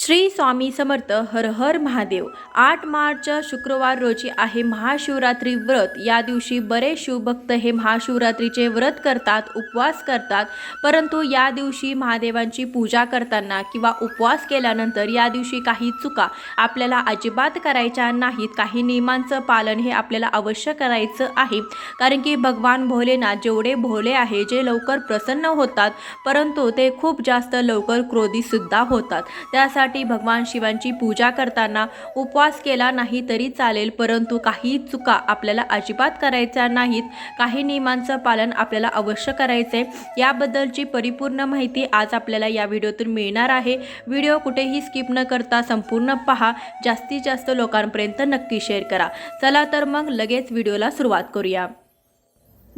श्री स्वामी समर्थ हर हर महादेव. आठ मार्च शुक्रवार रोजी आहे महाशिवरात्री व्रत. या दिवशी बरेच शिवभक्त हे महाशिवरात्रीचे व्रत करतात उपवास करतात. परंतु या दिवशी महादेवांची पूजा करताना किंवा उपवास केल्यानंतर या दिवशी काही चुका आपल्याला अजिबात करायच्या नाहीत. काही नियमांचं पालन हे आपल्याला अवश्य करायचं आहे. कारण की भगवान भोलेनाथ जेवढे भोले आहे जे लवकर प्रसन्न होतात परंतु ते खूप जास्त लवकर क्रोधीसुद्धा होतात. त्यासाठी भगवान शिवांची पूजा करताना उपवास केला नाही तरी चालेल परंतु काही चुका आपल्याला अजिबात करायच्या नाहीत. काही नियमांचं पालन आपल्याला अवश्य करायचं आहे याबद्दलची परिपूर्ण माहिती आज आपल्याला या व्हिडिओतून मिळणार आहे. व्हिडिओ कुठेही स्किप न करता संपूर्ण पहा. जास्तीत जास्त लोकांपर्यंत नक्की शेअर करा. चला तर मग लगेच व्हिडिओला सुरुवात करूया.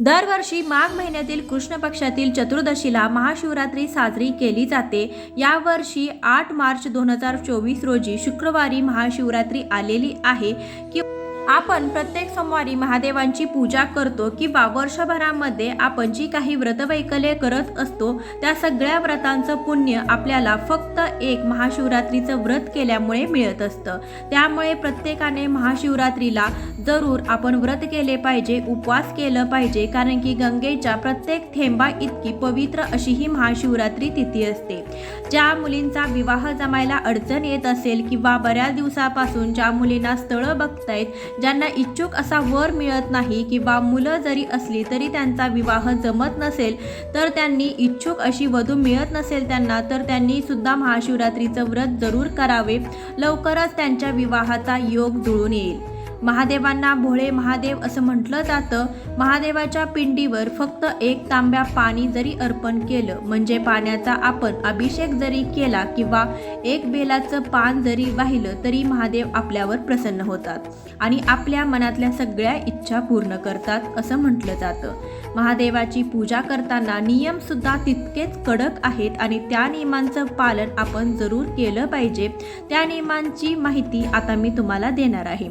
दरवर्षी माघ महिन्यातील कृष्ण पक्षातील चतुर्दशीला महाशिवरात्री साजरी केली जाते. यावर्षी आठ मार्च दोन हजार चोवीस रोजी शुक्रवारी महाशिवरात्री आलेली आहे. की आपण प्रत्येक सोमवारी महादेवांची पूजा करतो किंवा वर्षभरामध्ये आपण जी काही व्रतवैकल्ये करत असतो त्या सगळ्या व्रतांचं पुण्य आपल्याला फक्त एक महाशिवरात्रीचं व्रत केल्यामुळे मिळत असतं. त्यामुळे प्रत्येकाने महाशिवरात्रीला जरूर आपण व्रत केले पाहिजे उपवास केलं पाहिजे कारण की गंगेच्या प्रत्येक थेंबा इतकी पवित्र अशी ही महाशिवरात्री तिथी असते. ज्या मुलींचा विवाह जमायला अडचण येत असेल किंवा बऱ्याच दिवसापासून ज्या मुलींना स्थळं बघतायत ज्यांना इच्छुक असा वर मिळत नाही किंवा मुलं जरी असली तरी त्यांचा विवाह जमत नसेल तर त्यांनी इच्छुक अशी वधू मिळत नसेल त्यांना तर त्यांनी सुद्धा महाशिवरात्रीचं व्रत जरूर करावे. लवकरच त्यांच्या विवाहाचा योग जुळून येईल. महादेवांना भोळे महादेव असं म्हटलं जातं. महादेवाच्या पिंडीवर फक्त एक तांब्या पाणी जरी अर्पण केलं म्हणजे पाण्याचा आपण अभिषेक जरी केला किंवा एक बेलाचं पान जरी वाहिलं तरी महादेव आपल्यावर प्रसन्न होतात आणि आपल्या मनातल्या सगळ्या इच्छा पूर्ण करतात असं म्हटलं जातं. महादेवाची पूजा करताना नियमसुद्धा तितकेच कडक आहेत आणि त्या नियमांचं पालन आपण जरूर केलं पाहिजे. त्या नियमांची माहिती आता मी तुम्हाला देणार आहे.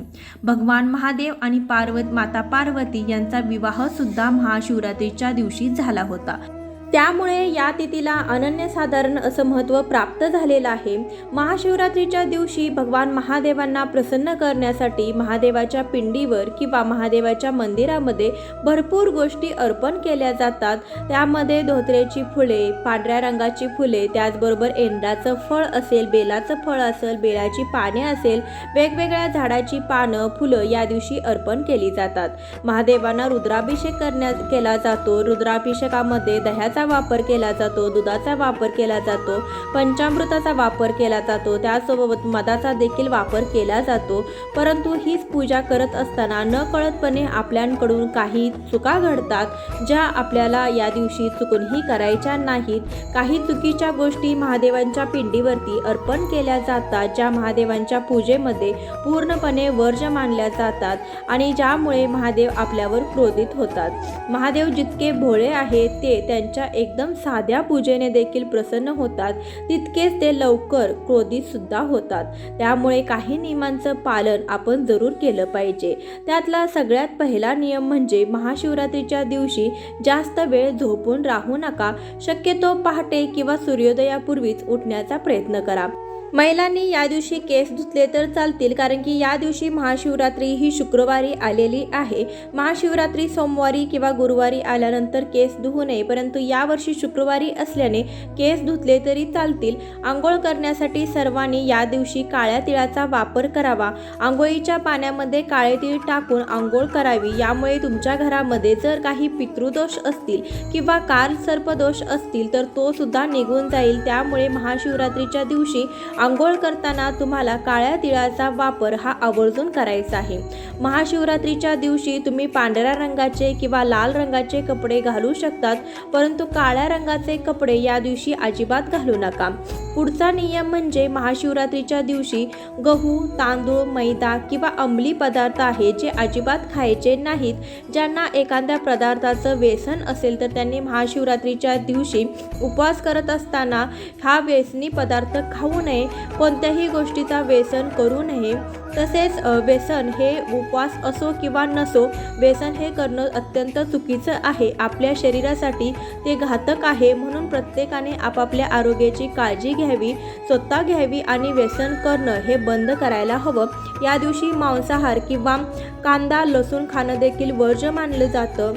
भगवान महादेव आणि पार्वत माता पार्वती यांचा विवाह सुद्धा महाशिवरात्रीच्या दिवशी झाला होता. त्यामुळे या तिथीला अनन्यसाधारण असं महत्त्व प्राप्त झालेलं आहे. महाशिवरात्रीच्या दिवशी भगवान महादेवांना प्रसन्न करण्यासाठी महादेवाच्या पिंडीवर किंवा महादेवाच्या मंदिरामध्ये भरपूर गोष्टी अर्पण केल्या जातात. त्यामध्ये धोत्र्याची फुले पांढऱ्या रंगाची फुले त्याचबरोबर एंडाचं फळ असेल बेलाचं फळ असेल बेलाची पाने असेल वेगवेगळ्या झाडाची पानं फुलं या दिवशी अर्पण केली जातात. महादेवांना रुद्राभिषेक करण्या केला जातो. रुद्राभिषेकामध्ये दह्याचा वापर केला जातो दुधाचा वापर केला जातो पंचामृताचा वापर केला जातो त्यासोबत मधाचा देखील वापर केला जातो. परंतु हीच पूजा करत असताना न कळतपणे आपल्याकडून काही चुका घडतात ज्या आपल्याला या दिवशी चुकूनही करायच्या नाहीत. काही चुकीच्या गोष्टी महादेवांच्या पिंडीवरती अर्पण केल्या जातात ज्या महादेवांच्या पूजेमध्ये पूर्णपणे वर्ज मानल्या जातात आणि ज्यामुळे महादेव आपल्यावर क्रोधित होतात. महादेव जितके भोळे आहेत ते त्यांच्या एकदम साध्या पूजेने देखील प्रसन्न होतात. तितकेच ते लवकर क्रोधित सुद्धा होतात. त्यामुळे काही नियमांचं पालन आपण जरूर केलं पाहिजे. त्यातला सगळ्यात पहिला नियम म्हणजे महाशिवरात्रीच्या दिवशी जास्त वेळ झोपून राहू नका. शक्यतो पहाटे किंवा सूर्योदयापूर्वीच उठण्याचा प्रयत्न करा. महिलांनी या दिवशी केस धुतले तर चालतील कारण की या दिवशी महाशिवरात्री ही शुक्रवारी आलेली आहे. महाशिवरात्री सोमवारी किंवा गुरुवारी आल्यानंतर केस धुवू नये परंतु यावर्षी शुक्रवारी असल्याने केस धुतले तरी चालतील. आंघोळ करण्यासाठी सर्वांनी या दिवशी काळ्या तिळाचा वापर करावा. आंघोळीच्या पाण्यामध्ये काळे तीळ टाकून आंघोळ करावी. यामुळे तुमच्या घरामध्ये जर काही पितृदोष असतील किंवा काल सर्पदोष असतील तर तो सुद्धा निघून जाईल. त्यामुळे महाशिवरात्रीच्या दिवशी आंघोळ करताना तुम्हाला काळ्या तिळाचा वापर हा आवर्जून करायचा आहे. महाशिवरात्रीच्या दिवशी तुम्ही पांढऱ्या रंगाचे किंवा लाल रंगाचे कपडे घालू शकतात परंतु काळ्या रंगाचे कपडे या दिवशी अजिबात घालू नका. पुढचा नियम म्हणजे महाशिवरात्रीच्या दिवशी गहू तांदूळ मैदा किंवा अंमली पदार्थ आहे जे अजिबात खायचे नाहीत. ज्यांना एखाद्या पदार्थाचं व्यसन असेल तर त्यांनी महाशिवरात्रीच्या दिवशी उपवास करत असताना हा व्यसनी पदार्थ खाऊ नये. कोणत्याही गोष्टीचा व्यसन करू नये. तसेच व्यसन हे उपवास असो किंवा नसो व्यसन हे करणं अत्यंत चुकीचं आहे. आपल्या शरीरासाठी ते घातक आहे. म्हणून प्रत्येकाने आपापल्या आरोग्याची काळजी घ्यावी स्वतः घ्यावी आणि व्यसन करणं हे बंद करायला हवं. या दिवशी मांसाहार किंवा कांदा लसूण खाणं देखील वर्ज्य मानलं जातं.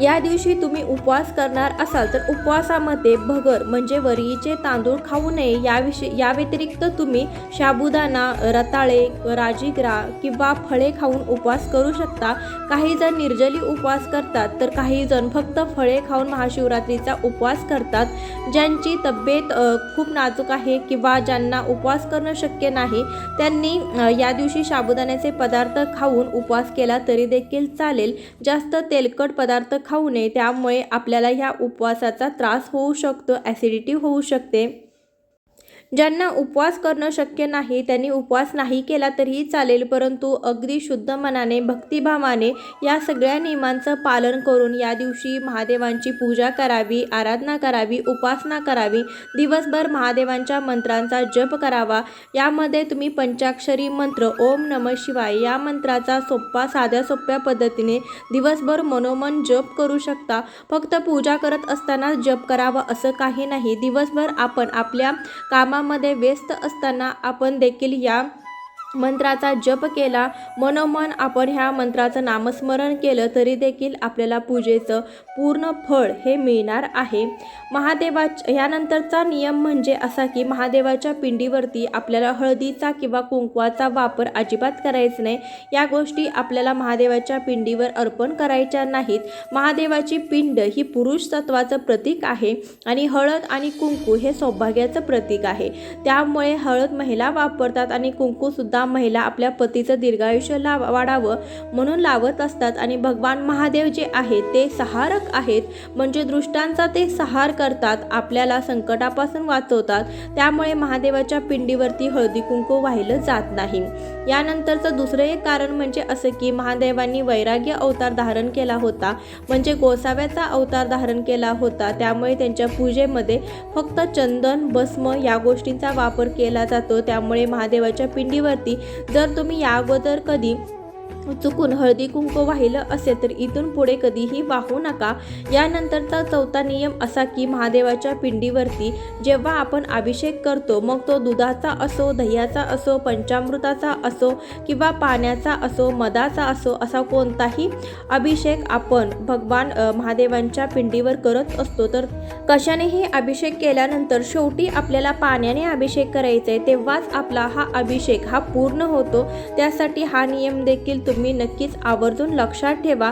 या दिवशी तुम्ही उपवास करणार असाल तर उपवासामध्ये भगर म्हणजे वरीचे तांदूळ खाऊ नये. याविषयी या व्यतिरिक्त तुम्ही साबुदाणा रताळे राजीग्रा किंवा फळे खाऊन उपवास करू शकता. काही जण निर्जली उपवास करतात तर काही जण फक्त फळे खाऊन महाशिवरात्रीचा उपवास करतात. ज्यांची तब्येत खूप नाजूक आहे किंवा ज्यांना उपवास करणं शक्य नाही त्यांनी या दिवशी साबुदाण्याचे पदार्थ खाऊन उपवास केला तरी देखील चालेल. जास्त तेलकट पदार्थ खाऊ नये त्यामुळे आपल्याला ह्या उपवासाचा त्रास होऊ शकतो ॲसिडिटी होऊ शकते. ज्यांना उपवास करणं शक्य नाही त्यांनी उपवास नाही केला तरीही चालेल परंतु अगदी शुद्ध मनाने भक्तिभावाने या सगळ्या नियमांचं पालन करून या दिवशी महादेवांची पूजा करावी आराधना करावी उपासना करावी दिवसभर महादेवांच्या मंत्रांचा जप करावा. यामध्ये तुम्ही पंचाक्षरी मंत्र ओम नम शिवाय या मंत्राचा सोप्पा साध्या सोप्या पद्धतीने दिवसभर मनोमन जप करू शकता. फक्त पूजा करत असताना जप करावा असं काही नाही. दिवसभर आपण आपल्या कामा कामामध्ये व्यस्त असताना आपण देखील या मंत्राचा जप केला मनोमन आपण ह्या मंत्राचं नामस्मरण केलं तरी देखील आपल्याला पूजेचं पूर्ण फळ हे मिळणार आहे. महादेवा ह्यानंतरचा नियम म्हणजे असा की महादेवाच्या पिंडीवरती आपल्याला हळदीचा किंवा कुंकवाचा वापर अजिबात करायचा नाही. या गोष्टी आपल्याला महादेवाच्या पिंडीवर अर्पण करायच्या नाहीत. महादेवाची पिंड ही पुरुष तत्वाचं प्रतीक आहे आणि हळद आणि कुंकू हे सौभाग्याचं प्रतीक आहे. त्यामुळे हळद महिला वापरतात आणि कुंकूसुद्धा महिला आपल्या पतीचं दीर्घायुष्य ला वाढावं म्हणून लावत असतात आणि भगवान महादेव जे आहेत ते सहारक आहेत. म्हणजे दृष्टांचा ते सहार करतात आपल्याला संकटापासून वाचवतात. त्यामुळे महादेवाच्या पिंडीवरती हळदी कुंकू वाहिलं जात नाही. यानंतरचं दुसरं एक कारण म्हणजे असं की महादेवांनी वैराग्य अवतार धारण केला होता. म्हणजे गोसाव्याचा अवतार धारण केला होता. त्यामुळे त्यांच्या पूजेमध्ये फक्त चंदन भस्म या गोष्टींचा वापर केला जातो. त्यामुळे महादेवाच्या पिंडीवरती जर तुम्ही या अगोदर कधी चुकून हळदी कुंकू वाहिलं असेल तर इथून पुढे कधीही वाहू नका. यानंतरचा चौथा नियम असा की महादेवाच्या पिंडीवरती जेव्हा आपण अभिषेक करतो मग तो दुधाचा असो दह्याचा असो पंचामृताचा असो किंवा पाण्याचा असो मधाचा असो असा कोणताही अभिषेक आपण भगवान महादेवांच्या पिंडीवर करत असतो. तर कशानेही अभिषेक केल्यानंतर शेवटी आपल्याला पाण्याने अभिषेक करायचा आहे तेव्हाच आपला हा अभिषेक हा पूर्ण होतो. त्यासाठी हा नियम देखील तुम्ही नक्कीच आवर्जून लक्षात ठेवा.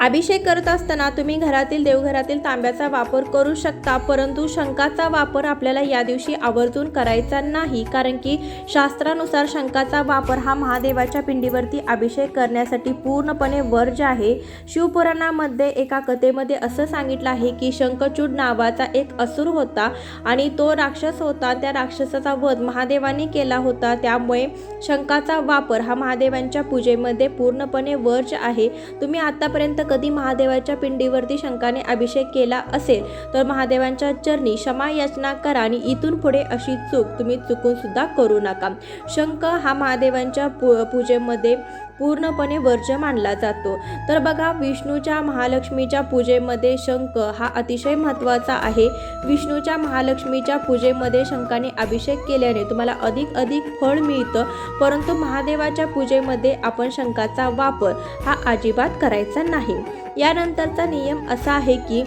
अभिषेक करत असताना तुम्ही घरातील देवघरातील तांब्याचा वापर करू शकता परंतु शंखाचा वापर आपल्याला या दिवशी आवर्जून करायचा नाही कारण की शास्त्रानुसार शंखाचा वापर हा महादेवाच्या पिंडीवरती अभिषेक करण्यासाठी पूर्णपणे वर्ज आहे. शिवपुराणामध्ये एका कथेमध्ये असं सांगितलं आहे की शंखचूड नावाचा एक असुर होता आणि तो राक्षस होता. त्या राक्षसाचा वध महादेवाने केला होता. त्यामुळे शंखाचा वापर हा महादेवांच्या पूजेमध्ये पूर्णपणे वर्ज आहे. तुम्ही आतापर्यंत कधी महादेवाच्या पिंडीवरती शंखाने अभिषेक केला असेल तर महादेवांच्या चरणी क्षमा याचना करा आणि इथून पुढे अशी चूक तुम्ही चुकून सुद्धा करू नका. शंख हा महादेवांच्या पू पूजेमध्ये पूर्णपणे वर्ज्य मानला जातो. तर बघा विष्णूच्या महालक्ष्मीच्या पूजेमध्ये शंख हा अतिशय महत्त्वाचा आहे. विष्णूच्या महालक्ष्मीच्या पूजेमध्ये शंखाने अभिषेक केल्याने तुम्हाला अधिक अधिक फळ मिळतं. परंतु महादेवाच्या पूजेमध्ये आपण शंखाचा वापर हा अजिबात करायचा नाही. यानंतरचा नियम असा आहे की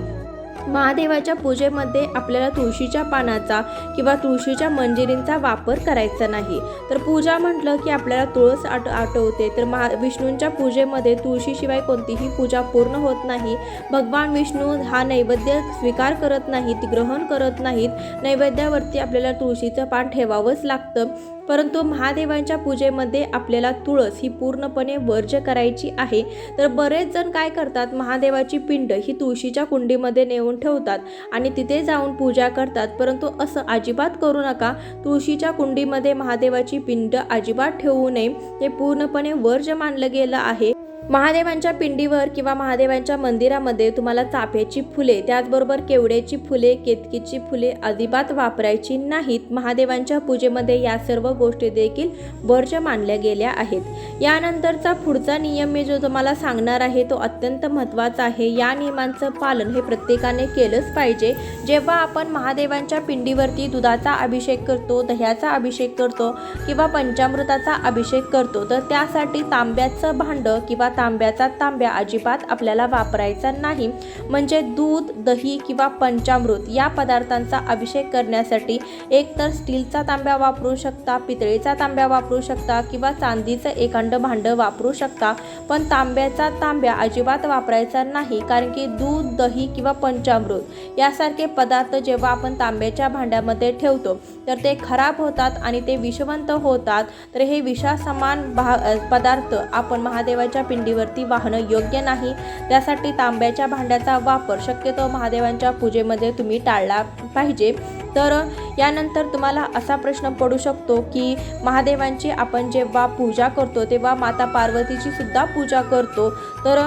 महादेवाच्या पूजेमध्ये आपल्याला तुळशीच्या पानाचा किंवा तुळशीच्या मंजिरींचा वापर करायचा नाही. तर पूजा म्हटलं की आपल्याला तुळस आट आठवते. तर महा विष्णूंच्या पूजेमध्ये तुळशीशिवाय कोणतीही पूजा पूर्ण होत नाही. भगवान विष्णू हा नैवेद्य स्वीकार करत नाहीत ग्रहण करत नाहीत. नैवेद्यावरती आपल्याला तुळशीचं पान ठेवावंच लागतं. परंतु महादेवांच्या पूजेमध्ये आपल्याला तुळस ही पूर्णपणे वर्ज्य करायची आहे. तर बरेच जण काय करतात महादेवाची पिंड ही तुळशीच्या कुंडीमध्ये नेऊन ठेवतात आणि तिथे जाऊन पूजा करतात. परंतु असं अजिबात करू नका. तुळशीच्या कुंडीमध्ये महादेवाची पिंड अजिबात ठेवू नये. ते पूर्णपणे वर्ज्य मानलं गेलं आहे. महादेवांच्या पिंडीवर किंवा महादेवांच्या मंदिरामध्ये तुम्हाला चाफ्याची फुले त्याचबरोबर केवड्याची फुले केतकीची फुले अजिबात वापरायची नाहीत. महादेवांच्या पूजेमध्ये या सर्व गोष्टी देखील वर्ज्य मानल्या गेल्या आहेत. यानंतरचा पुढचा नियम मी जो तुम्हाला सांगणार आहे तो अत्यंत महत्त्वाचा आहे. या नियमांचं पालन हे प्रत्येकाने केलंच पाहिजे. जेव्हा आपण महादेवांच्या पिंडीवरती दुधाचा अभिषेक करतो दह्याचा अभिषेक करतो किंवा पंचामृताचा अभिषेक करतो तर त्यासाठी तांब्याचं भांडं किंवा तांब्याचा तांब्या अजिबात आपल्याला वापरायचा नाही. म्हणजे दूध दही किंवा पंचामृत या पदार्थांचा अभिषेक करण्यासाठी एक तर स्टीलचा तांब्या वापरू शकता पितळेचा तांब्या वापरू शकता किंवा चांदीचं एखादं भांडं वापरू शकता. पण तांब्याचा तांब्या अजिबात वापरायचा नाही कारण की दूध दही किंवा पंचामृत यासारखे पदार्थ जेव्हा आपण तांब्याच्या भांड्यामध्ये ठेवतो तर ते खराब होतात आणि ते विषवंत होतात. तर हे विषासमान भा पदार्थ आपण महादेवाच्या भांडीवरती वाहणं योग्य नाही. त्यासाठी तांब्याच्या भांड्याचा वापर शक्यतो महादेवांच्या पूजेमध्ये तुम्ही टाळला पाहिजे. तर यानंतर तुम्हाला असा प्रश्न पडू शकतो की महादेवांची आपण जेव्हा पूजा करतो तेव्हा माता पार्वतीची सुद्धा पूजा करतो. तर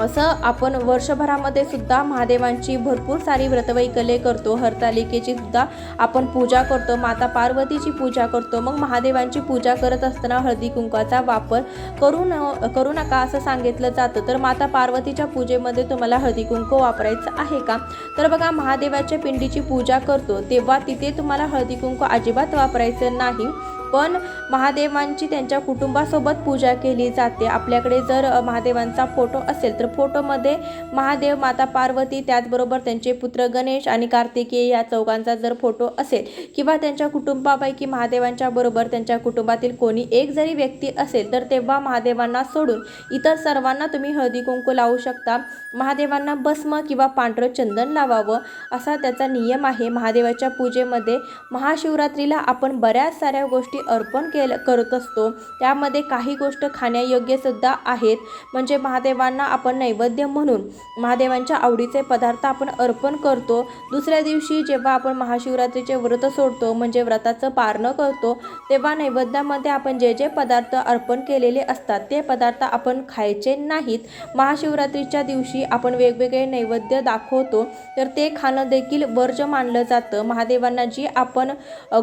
असं आपण वर्षभरामध्ये सुद्धा महादेवांची भरपूर सारी व्रतवैकल्ये करतो. हरतालिकेची सुद्धा आपण पूजा करतो. माता पार्वतीची पूजा करतो. मग महादेवांची पूजा करत असताना हळदी कुंकाचा वापर करू न करू नका असं सांगितलं जातं. तर माता पार्वतीच्या पूजेमध्ये तुम्हाला हळदी कुंकू वापरायचं आहे का? तर बघा महादेवाच्या पिंडीची पूजा करतो. तेव्हा तिथे तुम्हाला हळदी कुंकू अजिबात वापरायचं नाही. पण महादेवांची त्यांच्या कुटुंबासोबत पूजा केली जाते. आपल्याकडे जर महादेवांचा फोटो असेल तर फोटोमध्ये महादेव माता पार्वती त्याचबरोबर त्यांचे पुत्र गणेश आणि कार्तिकेय या चौघांचा जर फोटो असेल किंवा त्यांच्या कुटुंबापैकी महादेवांच्या बरोबर त्यांच्या कुटुंबातील कोणी एक जरी व्यक्ती असेल तर तेव्हा महादेवांना सोडून इतर सर्वांना तुम्ही हळदी कुंकू लावू शकता. महादेवांना भस्म किंवा पांढरं चंदन लावावं असा त्याचा नियम आहे. महादेवाच्या पूजेमध्ये महाशिवरात्रीला आपण बऱ्याच साऱ्या गोष्टी अर्पण केलं करत असतो. त्यामध्ये काही गोष्ट खाण्यायोग्य सुद्धा आहेत. म्हणजे महादेवांना आपण नैवेद्य म्हणून महादेवांच्या आवडीचे पदार्थ आपण अर्पण करतो. दुसऱ्या दिवशी जेव्हा आपण महाशिवरात्रीचे व्रत सोडतो म्हणजे व्रताचं पारणं करतो तेव्हा नैवेद्यामध्ये आपण जे जे पदार्थ अर्पण केलेले असतात ते पदार्थ आपण खायचे नाहीत. महाशिवरात्रीच्या दिवशी आपण वेगवेगळे नैवेद्य दाखवतो. तर ते खाणं देखील वर्ज मानलं जातं. महादेवांना जी आपण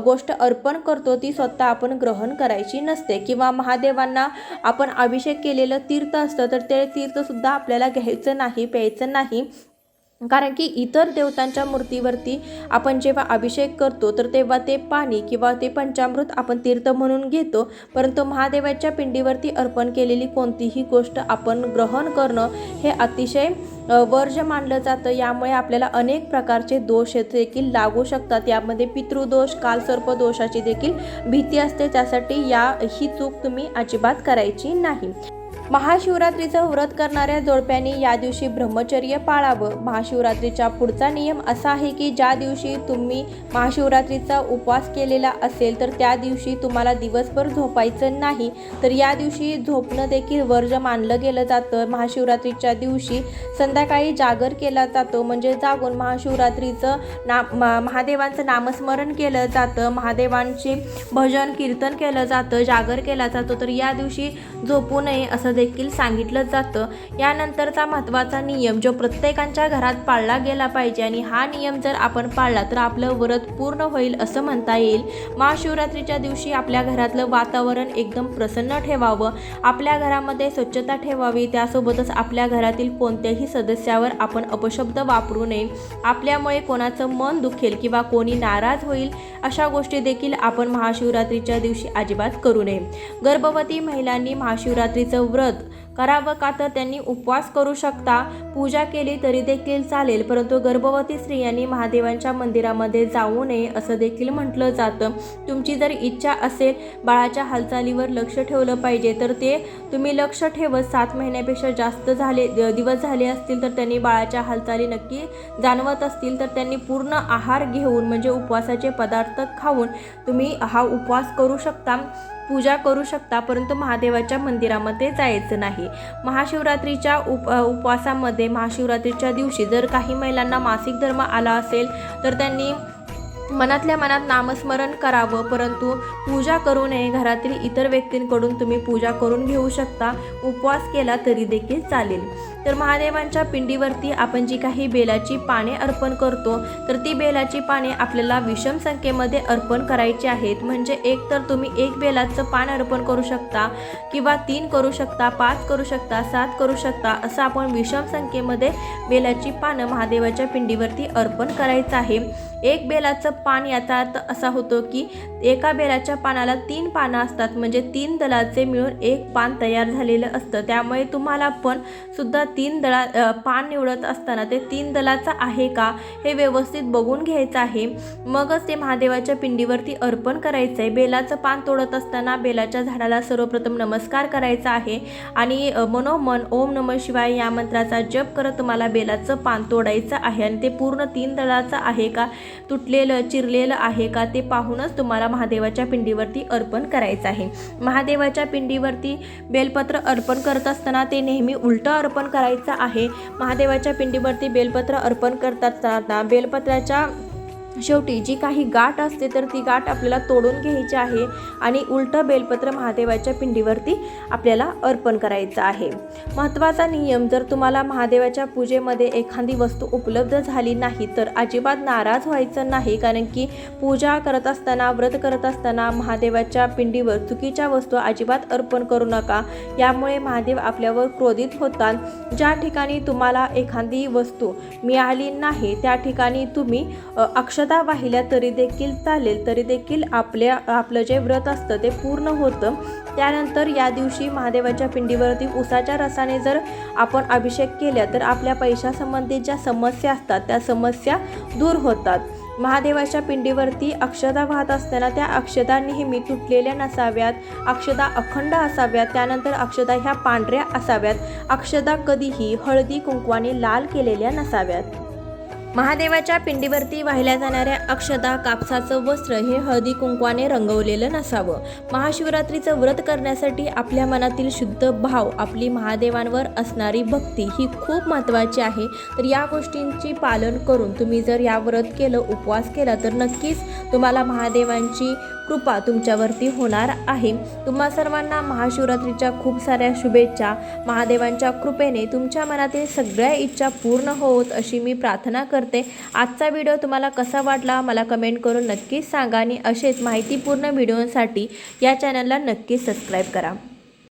गोष्ट अर्पण करतो ती स्वतः आपण ग्रहण करायची नसते किंवा महादेवांना आपण अभिषेक केलेलं तीर्थ असतं तर ते तीर्थसुद्धा आपल्याला घ्यायचं नाही प्यायचं नाही. कारण की इतर देवतांच्या मूर्तीवरती आपण जेव्हा अभिषेक करतो तर तेव्हा ते पाणी किंवा ते पंचामृत आपण तीर्थ म्हणून घेतो. परंतु महादेवाच्या पिंडीवरती अर्पण केलेली कोणतीही गोष्ट आपण ग्रहण करणं हे अतिशय वर्ज मानलं जातं. यामुळे आपल्याला अनेक प्रकारचे दोष हे देखील लागू शकतात. यामध्ये पितृदोष कालसर्प दोषाची देखील भीती असते. त्यासाठी या ही चूक तुम्ही अजिबात करायची नाही. महाशिवरात्रीचं व्रत करणाऱ्या जोडप्यांनी या दिवशी ब्रह्मचर्य पाळावं. महाशिवरात्रीचा पुढचा नियम असा आहे की ज्या दिवशी तुम्ही महाशिवरात्रीचा उपवास केलेला असेल तर त्या दिवशी तुम्हाला दिवसभर झोपायचं नाही. तर या दिवशी झोपणं देखील वर्ज मानलं गेलं जातं. महाशिवरात्रीच्या दिवशी संध्याकाळी जागर केला जातो म्हणजे जागून महाशिवरात्रीचं नाम महादेवांचं नामस्मरण केलं जातं. महादेवांचे भजन कीर्तन केलं जातं जागर केला जातो. तर या दिवशी झोपू नये असं देखील सांगितलं जातं. यानंतरचा महत्त्वाचा नियम जो प्रत्येकांच्या घरात पाळला गेला पाहिजे आणि हा नियम जर आपण पाळला तर आपलं व्रत पूर्ण होईल असं म्हणता येईल. महाशिवरात्रीच्या दिवशी आपल्या घरातलं वातावरण एकदम प्रसन्न ठेवावं. आपल्या घरामध्ये स्वच्छता ठेवावी. त्यासोबतच आपल्या घरातील कोणत्याही सदस्यावर आपण अपशब्द वापरू नये. आपल्यामुळे कोणाचं मन दुखेल किंवा कोणी नाराज होईल अशा गोष्टी देखील आपण महाशिवरात्रीच्या दिवशी अजिबात करू नये. गर्भवती महिलांनी महाशिवरात्रीचं व्रत करावं का तर त्यांनी उपवास करू शकता. पूजा केली तरी देखील चालेल परंतु गर्भवती स्त्रियांनी महादेवांच्या मंदिरामध्ये जाऊ नये असं देखील म्हटलं जातं. तुमची जर इच्छा असेल बाळाच्या हालचालीवर लक्ष ठेवलं पाहिजे तर ते तुम्ही लक्ष ठेवत सात महिन्यापेक्षा जास्त झाले दिवस झाले असतील तर त्यांनी बाळाच्या हालचाली नक्की जाणवत असतील तर त्यांनी पूर्ण आहार घेऊन म्हणजे उपवासाचे पदार्थ खाऊन तुम्ही हा उपवास करू शकता. पूजा करू शकता परंतु महादेवाच्या मंदिरामध्ये जायचं नाही. महाशिवरात्रीच्या उप उपवासामध्ये महाशिवरात्रीच्या दिवशी जर काही महिलांना मासिक धर्म आला असेल तर त्यांनी मनातल्या मनात नामस्मरण करावं परंतु पूजा करू नये. घरातील इतर व्यक्तींकडून तुम्ही पूजा करून घेऊ शकता. उपवास केला तरी देखील चालेल. तर महादेवांच्या पिंडीवरती आपण जी काही बेलाची पाने अर्पण करतो तर ती बेलाची पाने आपल्याला विषम संख्येमध्ये अर्पण करायची आहेत. म्हणजे एक तर तुम्ही एक बेलाचं पान अर्पण करू शकता किंवा तीन करू शकता पाच करू शकता सात करू शकता असं आपण विषम संख्येमध्ये बेलाची पानं महादेवाच्या पिंडीवरती अर्पण करायचं आहे. एक बेलाचं पान याचा अर्थ असा होतो की एका बेलाच्या पानाला तीन पानं असतात. म्हणजे तीन दलाचे मिळून एक पान तयार झालेलं असतं. त्यामुळे तुम्हाला पण सुद्धा तीन दळा पान निवडत असताना ते तीन दलाचं आहे का हे व्यवस्थित बघून घ्यायचं आहे. मगच ते महादेवाच्या पिंडीवरती अर्पण करायचं आहे बेलाचं पान तोडत असताना बेलाच्या झाडाला सर्वप्रथम नमस्कार करायचा आहे. आणि मनोमन ओम नम शिवाय या मंत्राचा जप करत तुम्हाला बेलाचं पान तोडायचं आहे. आणि ते पूर्ण तीन दळाचं आहे का? तुटलेलं चिरलेलं आहे का? ते पाहूनच तुम्हाला महादेवाच्या पिंडीवरती अर्पण करायचं आहे. महादेवाच्या पिंडीवरती बेलपत्र अर्पण करत असताना ते नेहमी उलटं अर्पण करायचं आहे. महादेवाच्या पिंडीवरती बेलपत्र अर्पण करतात. बेलपत्राच्या शेवटी जी काही गाठ असते तर ती गाठ आपल्याला तोडून घ्यायची आहे आणि उलटं बेलपत्र महादेवाच्या पिंडीवरती आपल्याला अर्पण करायचं आहे. महत्त्वाचा नियम जर तुम्हाला महादेवाच्या पूजेमध्ये एखादी वस्तू उपलब्ध झाली नाही तर अजिबात नाराज व्हायचं नाही कारण की पूजा करत असताना व्रत करत असताना महादेवाच्या पिंडीवर चुकीच्या वस्तू अजिबात अर्पण करू नका. यामुळे महादेव आपल्यावर क्रोधित होतात. ज्या ठिकाणी तुम्हाला एखादी वस्तू मिळाली नाही त्या ठिकाणी तुम्ही अक्षत अक्षता वाहिल्या तरी देखील चालेल तरी देखील आपल्या आपलं जे व्रत असतं ते पूर्ण होतं. त्यानंतर या दिवशी महादेवाच्या पिंडीवरती उसाच्या रसाने जर आपण अभिषेक केला तर आपल्या पैशासंबंधित ज्या समस्या असतात त्या समस्या दूर होतात. महादेवाच्या पिंडीवरती अक्षता वाहत असताना त्या अक्षता नेहमी तुटलेल्या नसाव्यात अक्षता अखंड असाव्यात त्यानंतर अक्षता ह्या पांढऱ्या असाव्यात अक्षता कधीही हळदी कुंकवाने लाल केलेल्या नसाव्यात. महादेवाच्या पिंडीवरती वाहिल्या जाणाऱ्या अक्षता कापसाचं वस्त्र हे हळदी कुंकवाने रंगवलेलं नसावं. महाशिवरात्रीचं व्रत करण्यासाठी आपल्या मनातील शुद्ध भाव आपली महादेवांवर असणारी भक्ती ही खूप महत्त्वाची आहे. तर या गोष्टींची पालन करून तुम्ही जर या व्रत केलं उपवास केला तर नक्कीच तुम्हाला महादेवांची कृपा तुमच्यावरती होणार आहे. तुम्हा सर्वांना महाशिवरात्रीच्या खूप साऱ्या शुभेच्छा. महादेवांच्या कृपेने तुमच्या मनातील सगळ्या इच्छा पूर्ण होत अशी मी प्रार्थना करते. आजचा व्हिडिओ तुम्हाला कसा वाटला मला कमेंट करून नक्कीच सांगा आणि असेच माहितीपूर्ण व्हिडिओसाठी या चॅनलला नक्की सबस्क्राईब करा.